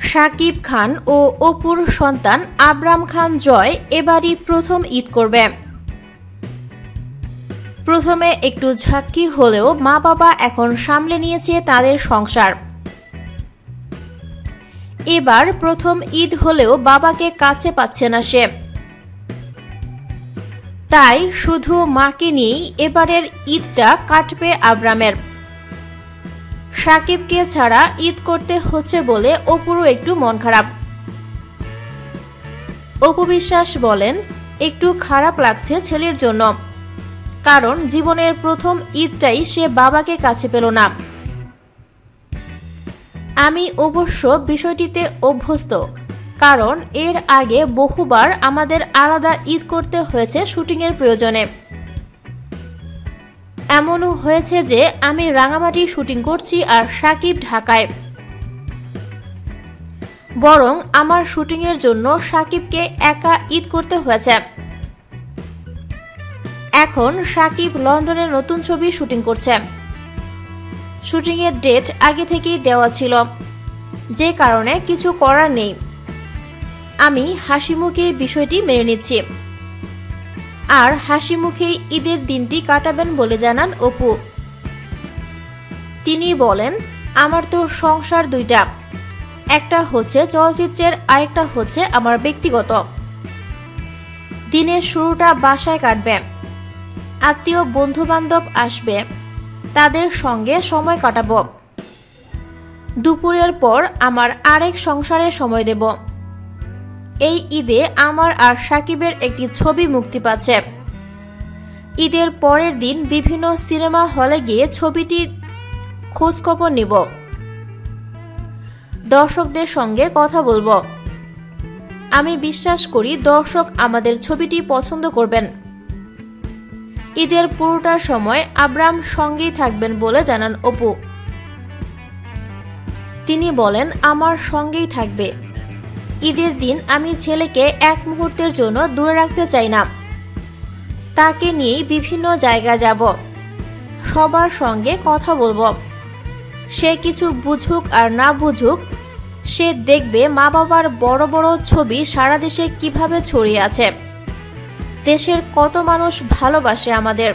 শাকিব খান ও অপুর সন্তান আবরাম খান জয় এবারই প্রথম ঈদ করবে। প্রথমে একটু ঝাক্কি হলেও মা বাবা এখন সামলে নিয়েছে তাদের সংসার। এবার প্রথম ঈদ হলেও বাবাকে কাছে পাচ্ছে না সে। তাই শুধু মাকে নিয়েই এবারের ঈদটা কাটবে আব্রামের। সাকিবকে ছাড়া ঈদ করতে হচ্ছে বলে অপুরও একটু মন খারাপ। অপু বিশ্বাস বলেন, একটু খারাপ লাগছে ছেলের জন্য। কারণ জীবনের প্রথম ঈদটাই সে বাবাকে কাছে পেল না। আমি অবশ্য বিষয়টিতে অভ্যস্ত কারণ এর আগে বহুবার আমাদের আলাদা ঈদ করতে হয়েছে শুটিংয়ের প্রয়োজনে। এমনও হয়েছে যে আমি রাঙামাটি শুটিং করছি আর সাকিব ঢাকায়। বরং আমার শুটিংয়ের জন্য সাকিবকে একা ঈদ করতে হয়েছে। এখন সাকিব লন্ডনে নতুন ছবি শুটিং করছে। শুটিংয়ের ডেট আগে থেকেই দেওয়া ছিল। যে কারণে কিছু করার নেই। আমি হাসি মুখে বিষয়টি মেনে নিচ্ছি। আর হাসি মুখেই ঈদের দিনটি কাটাবেন বলে জানান অপু। তিনি বলেন, আমার তো সংসার দুইটা। একটা হচ্ছে চলচ্চিত্রের, আরেকটা হচ্ছে আমার ব্যক্তিগত। দিনের শুরুটা বাসায় কাটবে। আত্মীয় বন্ধু বান্ধব আসবে। তাদের সঙ্গে সময় কাটাবো। দুপুরের পর আমার আরেক সংসারে সময় দেব। এই ঈদে আমার আর সাকিবের একটি ছবি মুক্তি পাচ্ছে। ঈদের পরের দিন বিভিন্ন সিনেমা হলে গিয়ে ছবিটি খোঁজখবর নিব। দর্শকদের সঙ্গে কথা বলব। আমি বিশ্বাস করি দর্শক আমাদের ছবিটি পছন্দ করবেন। ঈদের পুরোটা সময় আব্রাম সঙ্গেই থাকবেন বলে জানান অপু। তিনি বলেন, আমার সঙ্গেই থাকবে। ঈদের দিন আমি ছেলেকে এক মুহূর্তের জন্য দূরে রাখতে চাই না। তাকে নিয়েই বিভিন্ন জায়গায় যাব। সবার সঙ্গে কথা বলব। সে কিছু বুঝুক আর না বুঝুক, সে দেখবে মা বাবার বড় বড় ছবি সারা দেশে কীভাবে ছড়িয়ে আছে। দেশের কত মানুষ ভালোবাসে আমাদের।